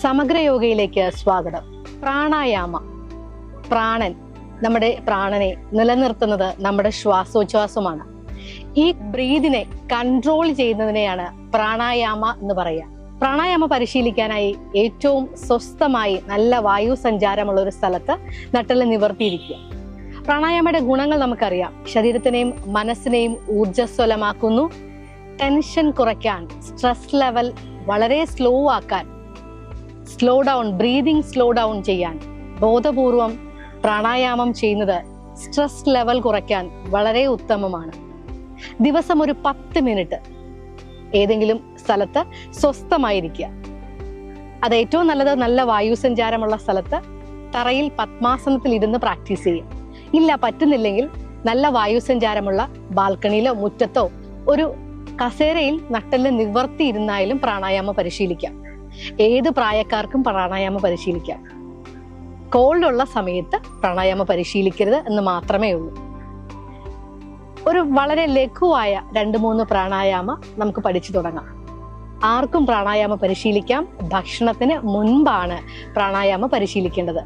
സമഗ്ര യോഗയിലേക്ക് സ്വാഗതം. പ്രാണായാമ. പ്രാണൻ നമ്മുടെ പ്രാണനെ നിലനിർത്തുന്നത് നമ്മുടെ ശ്വാസോച്ഛ്വാസമാണ്. ഈ ബ്രീതിനെ കൺട്രോൾ ചെയ്യുന്നതിനെയാണ് പ്രാണായാമ എന്ന് പറയുക. പ്രാണായാമ പരിശീലിക്കാനായി ഏറ്റവും സ്വസ്ഥമായി നല്ല വായു സഞ്ചാരമുള്ള ഒരു സ്ഥലത്ത് നട്ടൽ നിവർത്തിയിരിക്കുക. പ്രാണായാമയുടെ ഗുണങ്ങൾ നമുക്കറിയാം. ശരീരത്തിനെയും മനസ്സിനെയും ഊർജസ്വലമാക്കുന്നു. ടെൻഷൻ കുറയ്ക്കാൻ സ്ട്രെസ് ലെവൽ വളരെ സ്ലോ ആക്കാൻ slow down breathing slow down ചെയ്യാൻ. ബോധപൂർവം പ്രാണായാമം ചെയ്യുന്നത് സ്ട്രെസ് ലെവൽ കുറയ്ക്കാൻ വളരെ ഉത്തമമാണ്. ദിവസം ഒരു പത്ത് മിനിറ്റ് ഏതെങ്കിലും സ്ഥലത്ത് സ്വസ്ഥമായിരിക്കുക. അത് ഏറ്റവും നല്ലത് നല്ല വായു സഞ്ചാരമുള്ള സ്ഥലത്ത് തറയിൽ പത്മാസനത്തിൽ ഇരുന്ന് പ്രാക്ടീസ് ചെയ്യുക. ഇല്ല പറ്റുന്നില്ലെങ്കിൽ നല്ല വായു സഞ്ചാരമുള്ള ബാൽക്കണിയിലോ മുറ്റത്തോ ഒരു കസേരയിൽ നട്ടൽ നിവർത്തിയിരുന്നായാലും പ്രാണായാമം പരിശീലിക്കാം ഏത് പ്രായക്കാർക്കും പ്രാണായാമ പരിശീലിക്കാം. കോൾഡ് ഉള്ള സമയത്ത് പ്രാണായാമ പരിശീലിക്കരുത് എന്ന് മാത്രമേ ഉള്ളൂ. ഒരു വളരെ ലഘുവായ രണ്ട് മൂന്ന് പ്രാണായാമ നമുക്ക് പഠിച്ചു തുടങ്ങാം. ആർക്കും പ്രാണായാമം പരിശീലിക്കാം. ഭക്ഷണത്തിന് മുൻപാണ് പ്രാണായാമം പരിശീലിക്കേണ്ടത്.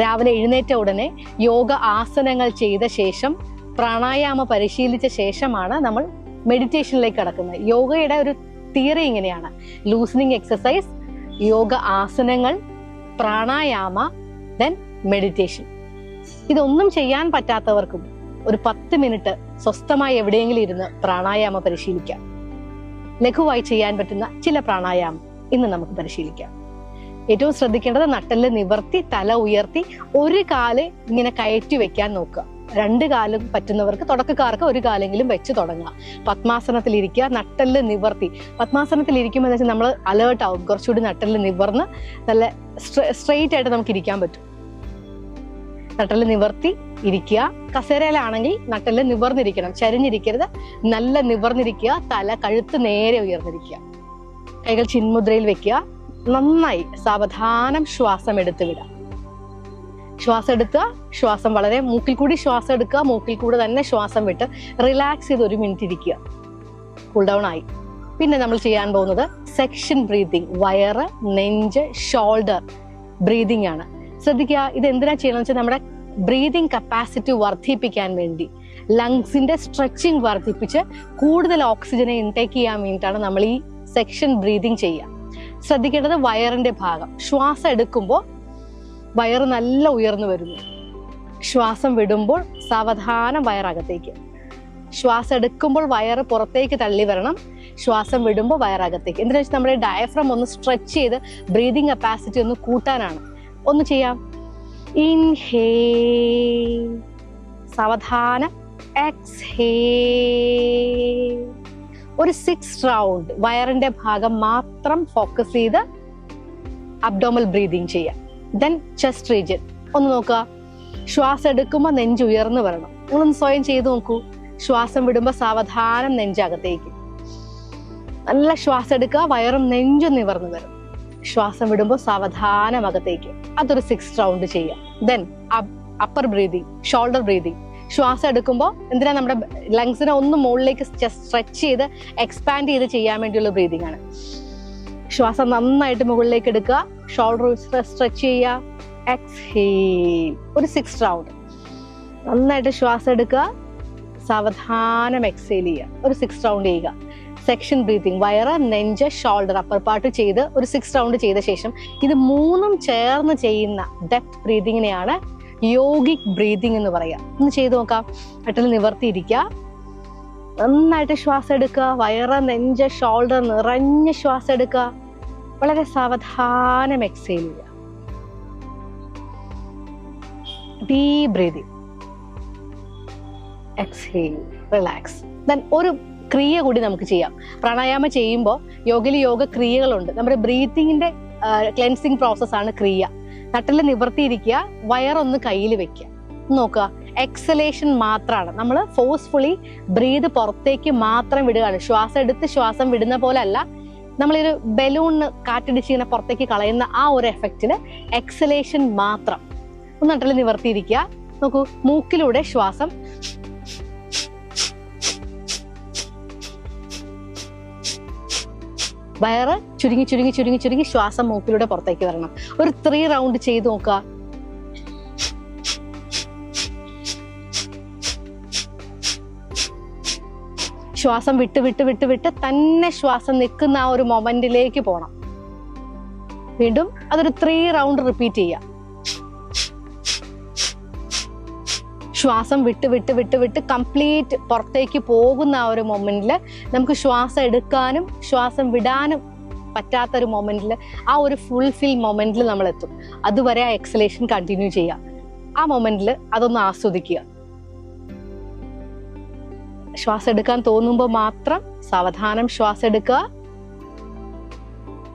രാവിലെ എഴുന്നേറ്റ ഉടനെ യോഗ ആസനങ്ങൾ ചെയ്ത ശേഷം പ്രാണായാമ പരിശീലിച്ച ശേഷമാണ് നമ്മൾ മെഡിറ്റേഷനിലേക്ക് കടക്കുന്നത്. യോഗയുടെ ഒരു തിയറി ഇങ്ങനെയാണ്. ലൂസനിങ് എക്സസൈസ് യോഗ ആസനങ്ങൾ പ്രാണായാമ ദെൻ മെഡിറ്റേഷൻ ഇതൊന്നും ചെയ്യാൻ പറ്റാത്തവർക്കും ഒരു പത്ത് മിനിറ്റ് സ്വസ്ഥമായി എവിടെയെങ്കിലും ഇരുന്ന് പ്രാണായാമ പരിശീലിക്കാം. ലഘുവായി ചെയ്യാൻ പറ്റുന്ന ചില പ്രാണായാമം ഇന്ന് നമുക്ക് പരിശീലിക്കാം. ഏറ്റവും ശ്രദ്ധിക്കേണ്ടത് നട്ടൽ നിവർത്തി തല ഉയർത്തി ഒരു കാൽ ഇങ്ങനെ കയറ്റി വെക്കാൻ നോക്കുക. രണ്ട് കാലം പറ്റുന്നവർക്ക് തുടക്കക്കാർക്ക് ഒരു കാലെങ്കിലും വെച്ച് തുടങ്ങാം. പത്മാസനത്തിൽ ഇരിക്കുക നട്ടൽ നിവർത്തി. പത്മാസനത്തിൽ ഇരിക്കുമ്പോൾ വെച്ചാൽ നമ്മൾ അലേർട്ട് ആവും. കുറച്ചുകൂടി നട്ടൽ നിവർന്ന് നല്ല സ്ട്രെയിറ്റ് ആയിട്ട് നമുക്ക് ഇരിക്കാൻ പറ്റും. നട്ടൽ നിവർത്തി ഇരിക്കുക. കസേരയിലാണെങ്കിൽ നട്ടൽ നിവർന്നിരിക്കണം. ചരിഞ്ഞിരിക്കരുത്. നല്ല നിവർന്നിരിക്കുക. തല കഴുത്ത് നേരെ ഉയർന്നിരിക്കുക. കൈകൾ ചിന്മുദ്രയിൽ വെക്കുക. നന്നായി സാവധാനം ശ്വാസം എടുത്തു വിടാം ശ്വാസം എടുക്കുക ശ്വാസം വളരെ മൂക്കിൽ കൂടി ശ്വാസം എടുക്കുക മൂക്കിൽ കൂടെ തന്നെ ശ്വാസം വിട്ട് റിലാക്സ് ചെയ്ത് ഒരു മിനിറ്റ് ഇരിക്കുക. കൂൾ ഡൗൺ ആയി. പിന്നെ നമ്മൾ ചെയ്യാൻ പോകുന്നത് സെക്ഷൻ ബ്രീതിങ് വയറ് നെഞ്ച് ഷോൾഡർ ബ്രീതിങ് ആണ്. ശ്രദ്ധിക്കുക ഇത് എന്തിനാ ചെയ്യണമെന്ന് വെച്ചാൽ നമ്മുടെ ബ്രീതിങ് കപ്പാസിറ്റി വർദ്ധിപ്പിക്കാൻ വേണ്ടി. ലങ്സിന്റെ സ്ട്രെച്ചിങ് വർദ്ധിപ്പിച്ച് കൂടുതൽ ഓക്സിജനെ ഇൻടേക്ക് ചെയ്യാൻ വേണ്ടിയിട്ടാണ് നമ്മൾ ഈ സെക്ഷൻ ബ്രീതിങ് ചെയ്യുക. ശ്രദ്ധിക്കേണ്ടത് വയറിന്റെ ഭാഗം. ശ്വാസം എടുക്കുമ്പോൾ വയറ് നല്ല ഉയർന്നു വരുന്നു. ശ്വാസം വിടുമ്പോൾ സാവധാനം വയറകത്തേക്ക്. ശ്വാസം എടുക്കുമ്പോൾ വയറ് പുറത്തേക്ക് തള്ളി വരണം. ശ്വാസം വിടുമ്പോൾ വയറകത്തേക്ക്. എന്തിനാ വെച്ചാൽ നമ്മുടെ ഡയഫ്രം ഒന്ന് സ്ട്രെച്ച് ചെയ്ത് ബ്രീതിങ് കപ്പാസിറ്റി ഒന്ന് കൂട്ടാനാണ്. ഒന്ന് ചെയ്യാം. ഇൻഹേ സാവധാനം. എക്സ്ഹേ ഒരു സിക്സ് റൗണ്ട് വയറിന്റെ ഭാഗം മാത്രം ഫോക്കസ് ചെയ്ത് അബ്ഡോമൽ ബ്രീതിങ് ചെയ്യാം. ദെൻ ചെസ്റ്റ് റീജിയൻ ഒന്ന് നോക്കുക. ശ്വാസം എടുക്കുമ്പോൾ നെഞ്ച് ഉയർന്നു വരണം. നിങ്ങളൊന്ന് സ്വയം ചെയ്തു നോക്കൂ. ശ്വാസം വിടുമ്പോൾ സാവധാനം നെഞ്ചകത്തേക്ക് നല്ല ശ്വാസം എടുക്കുക. വയറും നെഞ്ചും നിവർന്നു വരും. ശ്വാസം വിടുമ്പോൾ സാവധാനം അകത്തേക്ക്. അതൊരു സിക്സ് റൗണ്ട് ചെയ്യാം. Then upper breathing shoulder breathing ശ്വാസം എടുക്കുമ്പോൾ എന്തിനാ നമ്മുടെ ലങ്സിനെ ഒന്ന് മുകളിലേക്ക് സ്ട്രെച്ച് ചെയ്ത് എക്സ്പാൻഡ് ചെയ്ത് ചെയ്യാൻ വേണ്ടിയുള്ള ബ്രീതിങ് ആണ്. ശ്വാസം നന്നായിട്ട് മുകളിലേക്ക് എടുക്കുക. ഷോൾഡർ സ്ട്രെച്ച് ചെയ്യുക. എക്സ്ഹേ ഒരു സിക്സ് റൗണ്ട് നന്നായിട്ട് ശ്വാസം എടുക്കുക. സാവധാനം എക്സേൽ ചെയ്യുക. ഒരു സിക്സ് റൗണ്ട് ചെയ്യുക. സെക്ഷൻ ബ്രീതിങ് വയറ് നെഞ്ച് ഷോൾഡർ അപ്പർ പാർട്ട് ചെയ്ത് ഒരു സിക്സ് റൗണ്ട് ചെയ്ത ശേഷം ഇത് മൂന്നും ചേർന്ന് ചെയ്യുന്ന ഡെപ്ത് ബ്രീതിങ്ങിനെയാണ് യോഗിക് ബ്രീതിങ് എന്ന് പറയുക. ഒന്ന് ചെയ്ത് നോക്കാം. അട്ടിൽ നിവർത്തിയിരിക്കുക. നന്നായിട്ട് ശ്വാസം എടുക്കുക. വയറ് നെഞ്ച് ഷോൾഡർ നിറഞ്ഞ ശ്വാസം എടുക്കുക. വളരെ സാവധാനം എക്സേൽ ചെയ്യുക. Deep breathing exhale relax then ഒരു ക്രിയ കൂടി നമുക്ക് ചെയ്യാം. പ്രാണായാമം ചെയ്യുമ്പോൾ യോഗയിൽ യോഗ ക്രിയകളുണ്ട്. നമ്മുടെ ബ്രീത്തിങ്ങിന്റെ ക്ലെൻസിങ് പ്രോസസ് ആണ് ക്രിയ. നട്ടിൽ നിവർത്തിയിരിക്കുക വയറൊന്ന് കയ്യിൽ വെക്കുക. നോക്കുക എക്സലേഷൻ മാത്രമാണ് നമ്മൾ ഫോഴ്സ്ഫുള്ളി ബ്രീത് പുറത്തേക്ക് മാത്രം വിടുകയാണ്. ശ്വാസം എടുത്ത് ശ്വാസം വിടുന്ന പോലെ അല്ല നമ്മളൊരു ബലൂണിന് കാറ്റടിച്ച് ഇങ്ങനെ പുറത്തേക്ക് കളയുന്ന ആ ഒരു എഫക്റ്റിന് എക്സലേഷൻ മാത്രം. ഒന്ന് നട്ടിൽ നിവർത്തിയിരിക്കുക. നോക്കൂ മൂക്കിലൂടെ ശ്വാസം. വയറ് ചുരുങ്ങി ചുരുങ്ങി ചുരുങ്ങി ചുരുങ്ങി ശ്വാസം മൂക്കിലൂടെ പുറത്തേക്ക് വരണം. ഒരു ത്രീ റൗണ്ട് ചെയ്ത് നോക്കുക. ശ്വാസം വിട്ട് വിട്ട് വിട്ട് വിട്ട് തന്നെ ശ്വാസം നിൽക്കുന്ന ആ ഒരു മൊമെന്റിലേക്ക് പോണം. വീണ്ടും അതൊരു ത്രീ റൗണ്ട് റിപ്പീറ്റ് ചെയ്യാം. ശ്വാസം വിട്ട് വിട്ട് വിട്ട് വിട്ട് കംപ്ലീറ്റ് പുറത്തേക്ക് പോകുന്ന ആ ഒരു മൊമെന്റിൽ നമുക്ക് ശ്വാസം എടുക്കാനും ശ്വാസം വിടാനും പറ്റാത്ത ഒരു മൊമെന്റിൽ ആ ഒരു ഫുൾഫിൽ മൊമെന്റിൽ നമ്മൾ എത്തും അതുവരെ ആ എക്സലേഷൻ കണ്ടിന്യൂ ചെയ്യുക ആ മൊമെന്റിൽ അതൊന്ന് ആസ്വദിക്കുക. ശ്വാസം എടുക്കാൻ തോന്നുമ്പോൾ മാത്രം സാവധാനം ശ്വാസം എടുക്കുക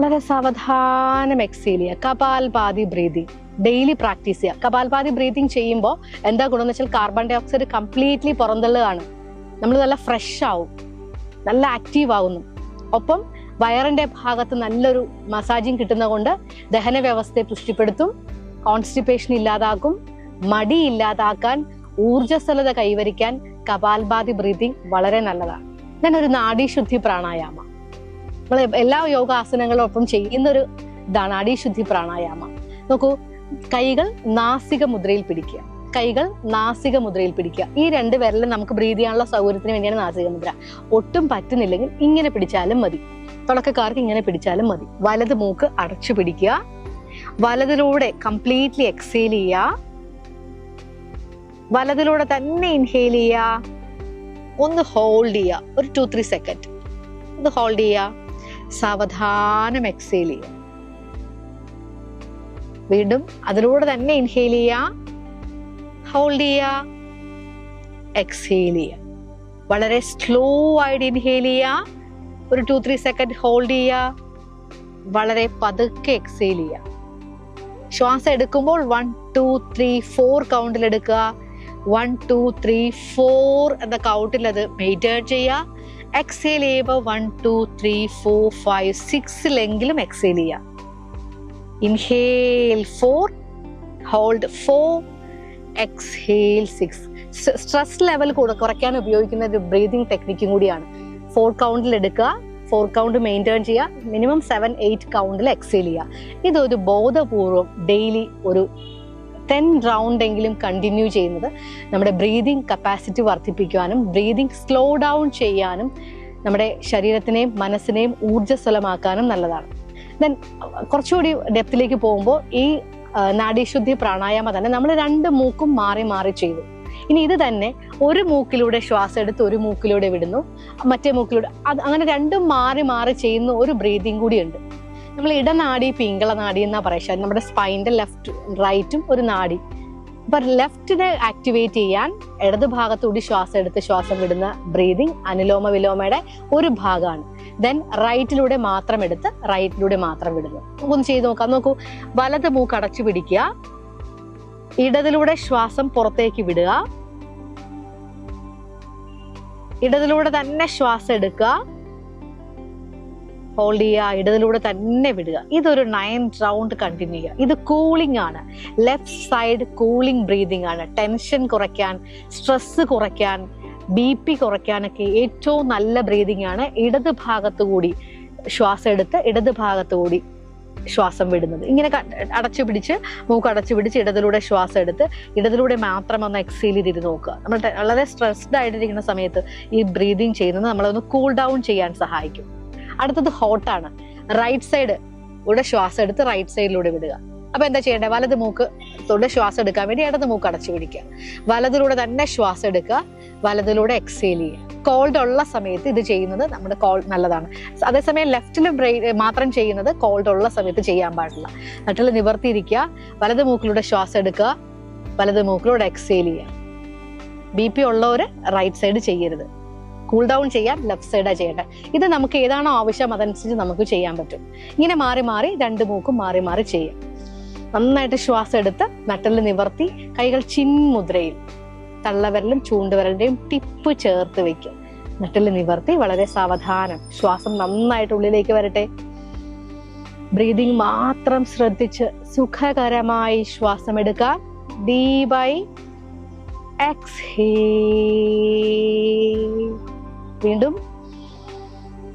വളരെ സാവധാനം എക്സേൽ ചെയ്യുക. കപാൽപാതി ബ്രീതിങ് ഡെയിലി പ്രാക്ടീസ് ചെയ്യുക. കപാൽപാതി ബ്രീതിങ് ചെയ്യുമ്പോൾ എന്താ ഗുണം എന്ന് വെച്ചാൽ കാർബൺ ഡൈ ഓക്സൈഡ് കംപ്ലീറ്റ്ലി പുറന്തള്ളുകയാണ്. നമ്മൾ നല്ല ഫ്രഷ് ആവും. നല്ല ആക്റ്റീവ് ആവുന്നു. ഒപ്പം വയറിന്റെ ഭാഗത്ത് നല്ലൊരു മസാജിങ് കിട്ടുന്ന കൊണ്ട് ദഹന വ്യവസ്ഥയെ പുഷ്ടിപ്പെടുത്തും. കോൺസ്റ്റിപ്പേഷൻ ഇല്ലാതാക്കും. മടി ഇല്ലാതാക്കാൻ ഊർജസ്വലത കൈവരിക്കാൻ കപാൽഭാതി ബ്രീതിങ് വളരെ നല്ലതാണ്. ഞാൻ ഒരു നാഡീശുദ്ധി പ്രാണായാമ. നമ്മൾ എല്ലാ യോഗാസനങ്ങളും ഒപ്പം ചെയ്യുന്നൊരു ഇതാണ് നാഡീശുദ്ധി പ്രാണായാമ. നോക്കൂ കൈകൾ നാസിക മുദ്രയിൽ പിടിക്കുക. കൈകൾ നാസിക മുദ്രയിൽ പിടിക്കുക. ഈ രണ്ട് വിരലും നമുക്ക് ബ്രീത് ചെയ്യാനുള്ള സൗകര്യത്തിന് വേണ്ടിയാണ് നാസിക മുദ്ര. ഒട്ടും പറ്റുന്നില്ലെങ്കിൽ ഇങ്ങനെ പിടിച്ചാലും മതി. തുടക്കക്കാർക്ക് ഇങ്ങനെ പിടിച്ചാലും മതി. വലത് മൂക്ക് അടച്ചു പിടിക്കുക. വലതിലൂടെ കംപ്ലീറ്റ്ലി എക്സേൽ ചെയ്യുക. വലതിലൂടെ തന്നെ ഇൻഹെയിൽ ചെയ്യുക. ഒന്ന് ഹോൾഡ് ചെയ്യുക. ഒരു ടു ത്രീ സെക്കൻഡ് ഒന്ന് ഹോൾഡ് ചെയ്യുക. സാവധാനം എക്സേൽ ചെയ്യുക. വീണ്ടും അതിലൂടെ തന്നെ ഇൻഹെയിൽ ചെയ്യുക. ഹോൾഡ് ചെയ്യുക. എക്സേൽ ചെയ്യുക. വളരെ സ്ലോ ആയിട്ട് ഇൻഹെയിൽ ചെയ്യുക. ഒരു ടു ത്രീ സെക്കൻഡ് ഹോൾഡ് ചെയ്യുക. വളരെ പതുക്കെ എക്സേൽ ചെയ്യുക. ശ്വാസം എടുക്കുമ്പോൾ വൺ ടു ത്രീ ഫോർ കൗണ്ടിൽ എടുക്കുക. വൺ ടു ത്രീ ഫോർ എന്ന കൗണ്ടിൽ അത് മെയിന്റെയിൻ ചെയ്യുക. എക്സേൽ ചെയ്യുമ്പോൾ one two three four five സിക്സിലെങ്കിലും exhale ചെയ്യുക. Inhale four hold four exhale six stress level കൂടെ കുറയ്ക്കാൻ ഉപയോഗിക്കുന്ന ഒരു ബ്രീതിങ് ടെക്നിക്കും കൂടിയാണ്. ഫോർ കൗണ്ടിൽ എടുക്കുക. ഫോർ കൗണ്ട് മെയിന്റെയിൻ ചെയ്യുക. മിനിമം സെവൻ എയ്റ്റ് കൗണ്ടിൽ എക്സേൽ ചെയ്യുക. ഇതൊരു ബോധപൂർവം ഡെയിലി ഒരു ടെൻ റൗണ്ട് എങ്കിലും കണ്ടിന്യൂ ചെയ്യുന്നത് നമ്മുടെ ബ്രീതിങ് കപ്പാസിറ്റി വർദ്ധിപ്പിക്കുവാനും ബ്രീതിങ് സ്ലോ ഡൗൺ ചെയ്യാനും നമ്മുടെ ശരീരത്തിനെയും മനസ്സിനെയും ഊർജസ്വലമാക്കാനും നല്ലതാണ്. ദെൻ കുറച്ചുകൂടി ഡെപ്തിലേക്ക് പോകുമ്പോൾ ഈ നാഡീശുദ്ധി പ്രാണായാമ തന്നെ നമ്മൾ രണ്ട് മൂക്കും മാറി മാറി ചെയ്തു. ഇനി ഇത് തന്നെ ഒരു മൂക്കിലൂടെ ശ്വാസം എടുത്ത് ഒരു മൂക്കിലൂടെ വിടുന്നു മറ്റേ മൂക്കിലൂടെ അങ്ങനെ രണ്ടും മാറി മാറി ചെയ്യുന്ന ഒരു ബ്രീതിങ് കൂടിയുണ്ട്. നമ്മൾ ഇടനാടി പിങ്കള നാടി എന്നാ പറയുക നമ്മുടെ സ്പൈന്റെ ലെഫ്റ്റ് റൈറ്റും ഒരു നാടി. അപ്പൊ ലെഫ്റ്റിനെ ആക്ടിവേറ്റ് ചെയ്യാൻ ഇടത് ഭാഗത്തൂടി ശ്വാസം എടുത്ത് ശ്വാസം വിടുന്ന ബ്രീതിങ് അനുലോമ വിലോമയുടെ ഒരു ഭാഗമാണ്. ദെൻ റൈറ്റിലൂടെ മാത്രം എടുത്ത് റൈറ്റിലൂടെ മാത്രം വിടുന്നു. നമുക്കൊന്ന് ചെയ്ത് നോക്കാം. നോക്കൂ വലത് മൂക്ക് അടച്ചു പിടിക്കുക. ഇടതിലൂടെ ശ്വാസം പുറത്തേക്ക് വിടുക. ഇടതിലൂടെ തന്നെ ശ്വാസം എടുക്കുക. ഹോൾഡ് ചെയ്യുക ഇടതിലൂടെ തന്നെ വിടുക. ഇതൊരു നയൻ റൗണ്ട് കണ്ടിന്യൂ ചെയ്യുക. ഇത് കൂളിംഗ് ആണ്. ലെഫ്റ്റ് സൈഡ് കൂളിംഗ് ബ്രീതിങ് ആണ്. ടെൻഷൻ കുറയ്ക്കാൻ സ്ട്രെസ് കുറയ്ക്കാൻ ബി പി കുറയ്ക്കാനൊക്കെ ഏറ്റവും നല്ല ബ്രീതിങ് ആണ്. ഇടത് ഭാഗത്തു കൂടി ശ്വാസം എടുത്ത് ഇടത് ഭാഗത്തു കൂടി ശ്വാസം വിടുന്നത്. ഇങ്ങനെ അടച്ചു പിടിച്ച് മൂക്ക് അടച്ചു പിടിച്ച് ഇടതിലൂടെ ശ്വാസം എടുത്ത് ഇടതിലൂടെ മാത്രം ഒന്ന് എക്സീൽ ചെയ്തിട്ട് നോക്കുക. നമ്മൾ വളരെ സ്ട്രെസ്ഡ് ആയിട്ടിരിക്കുന്ന സമയത്ത് ഈ ബ്രീതിങ് ചെയ്യുന്നത് നമ്മളൊന്ന് കൂൾ ഡൗൺ ചെയ്യാൻ സഹായിക്കും. അടുത്തത് ഹോട്ട് ആണ്. റൈറ്റ് സൈഡ് ഇവിടെ ശ്വാസം എടുത്ത് റൈറ്റ് സൈഡിലൂടെ വിടുക. അപ്പൊ എന്താ ചെയ്യേണ്ടത് വലത് മൂക്ക് തൊട്ട് ശ്വാസം എടുക്കാൻ വേണ്ടി ഇടത് മൂക്ക് അടച്ചു പിടിക്കുക. വലതിലൂടെ തന്നെ ശ്വാസം എടുക്കുക. വലതിലൂടെ എക്സേൽ ചെയ്യുക. കോൾഡ് ഉള്ള സമയത്ത് ഇത് ചെയ്യുന്നത് നമ്മുടെ കോൾ നല്ലതാണ്. അതേസമയം ബ്രെയിൻ മാത്രം ചെയ്യുന്നത് കോൾഡ് ഉള്ള സമയത്ത് ചെയ്യാൻ പാടില്ല. നട്ടിൽ നിവർത്തിയിരിക്കുക. വലത് മൂക്കിലൂടെ ശ്വാസം എടുക്കുക. വലത് മൂക്കിലൂടെ എക്സേൽ ചെയ്യുക. ബി പി ഉള്ളവർ റൈറ്റ് സൈഡ് ചെയ്യരുത്. കൂൾ ഡൗൺ ചെയ്യാൻ ലെഫ്റ്റ് സൈഡാണ് ചെയ്യേണ്ടത്. ഇത് നമുക്ക് ഏതാണോ ആവശ്യം അതനുസരിച്ച് നമുക്ക് ചെയ്യാൻ പറ്റും. ഇങ്ങനെ മാറി മാറി രണ്ട് മൂക്കും മാറി മാറി ചെയ്യാം. നന്നായിട്ട് ശ്വാസം എടുത്ത് നട്ടൽ നിവർത്തി കൈകൾ ചിൻമുദ്രയിൽ തള്ളവിരലും ചൂണ്ടുവിരലിന്റെയും ടിപ്പ് ചേർത്ത് വെക്കും നട്ടൽ നിവർത്തി വളരെ സാവധാനം. ശ്വാസം നന്നായിട്ട് ഉള്ളിലേക്ക് വരട്ടെ. ബ്രീതിങ് മാത്രം ശ്രദ്ധിച്ച് സുഖകരമായി ശ്വാസം എടുക്കുക. ഡീപായി എക്സ്ഹേൽ വീണ്ടും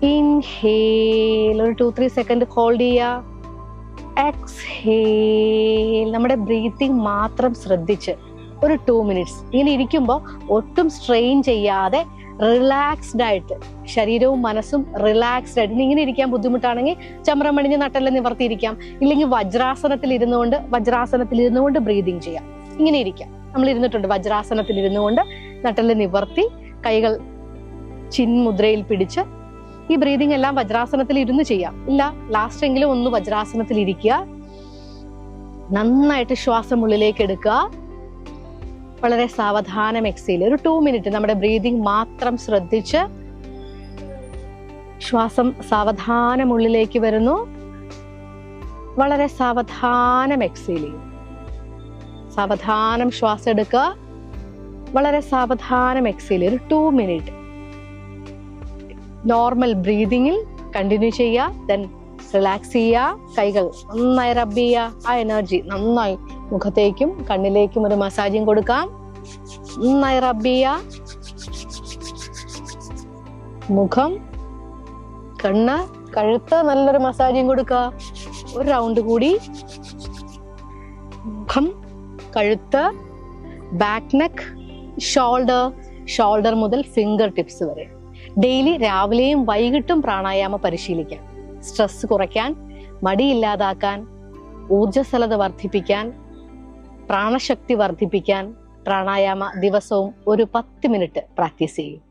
ഇൻഹേൽ ഒരു ടു ത്രീ സെക്കൻഡ് ഹോൾഡ് ചെയ്യുക. എക്സ്ഹേൽ നമ്മുടെ ബ്രീത്തിങ് മാത്രം ശ്രദ്ധിച്ച് ഒരു ടു മിനിറ്റ്സ് ഇങ്ങനെ ഇരിക്കുമ്പോൾ ഒട്ടും സ്ട്രെയിൻ ചെയ്യാതെ റിലാക്സ്ഡ് ആയിട്ട് ശരീരവും മനസ്സും റിലാക്സ്ഡ് ആയിട്ട്. ഇങ്ങനെ ഇരിക്കാൻ ബുദ്ധിമുട്ടാണെങ്കിൽ ചമ്രം മണിഞ്ഞ് നട്ടെല്ലാം നിവർത്തിയിരിക്കാം. ഇല്ലെങ്കിൽ വജ്രാസനത്തിൽ ഇരുന്നുകൊണ്ട് വജ്രാസനത്തിൽ ഇരുന്നുകൊണ്ട് ബ്രീതിങ് ചെയ്യാം. ഇങ്ങനെ ഇരിക്കാം. നമ്മൾ ഇരുന്നിട്ടുണ്ട് വജ്രാസനത്തിൽ ഇരുന്നുകൊണ്ട് നട്ടെല്ലാം നിവർത്തി കൈകൾ ചിൻമുദ്രയിൽ പിടിച്ച് ഈ ബ്രീതിങ് എല്ലാം വജ്രാസനത്തിൽ ഇരുന്ന് ചെയ്യാം. ഇല്ല ലാസ്റ്റ് എങ്കിലും ഒന്ന് വജ്രാസനത്തിൽ ഇരിക്കുക. നന്നായിട്ട് ശ്വാസം ഉള്ളിലേക്ക് എടുക്കുക. വളരെ സാവധാനം എക്സെയിൽ ഒരു ടു മിനിറ്റ് നമ്മുടെ ബ്രീതിങ് മാത്രം ശ്രദ്ധിച്ച് ശ്വാസം സാവധാനം ഉള്ളിലേക്ക് വരുന്നു. വളരെ സാവധാനം എക്സെയിൽ ചെയ്യും സാവധാനം ശ്വാസം എടുക്കുക. വളരെ സാവധാനം എക്സെയിൽ ഒരു ടു മിനിറ്റ് നോർമൽ ബ്രീതിങ്ങിൽ കണ്ടിന്യൂ ചെയ്യുക ദെൻ റിലാക്സ് ചെയ്യുക കൈകൾ നന്നായി റബ്ബ് ചെയ്യുക ആ എനർജി നന്നായി മുഖത്തേക്കും കണ്ണിലേക്കും ഒരു മസാജിങ് കൊടുക്കാം നന്നായി റബ്ബ് ചെയ്യുക. മുഖം കണ്ണ് കഴുത്ത് നല്ലൊരു മസാജിങ് കൊടുക്കുക. ഒരു റൗണ്ട് കൂടി. മുഖം കഴുത്ത് ബാക്ക് നെക്ക് ഷോൾഡർ ഷോൾഡർ മുതൽ ഫിംഗർ ടിപ്സ് വരെ. ഡെയിലി രാവിലെയും വൈകിട്ടും പ്രാണായാമം പരിശീലിക്കാം സ്ട്രെസ് കുറയ്ക്കാൻ മടിയില്ലാതാക്കാൻ ഊർജസ്വലത വർദ്ധിപ്പിക്കാൻ പ്രാണശക്തി വർദ്ധിപ്പിക്കാൻ പ്രാണായാമ ദിവസവും ഒരു പത്ത് മിനിറ്റ് പ്രാക്ടീസ് ചെയ്യും.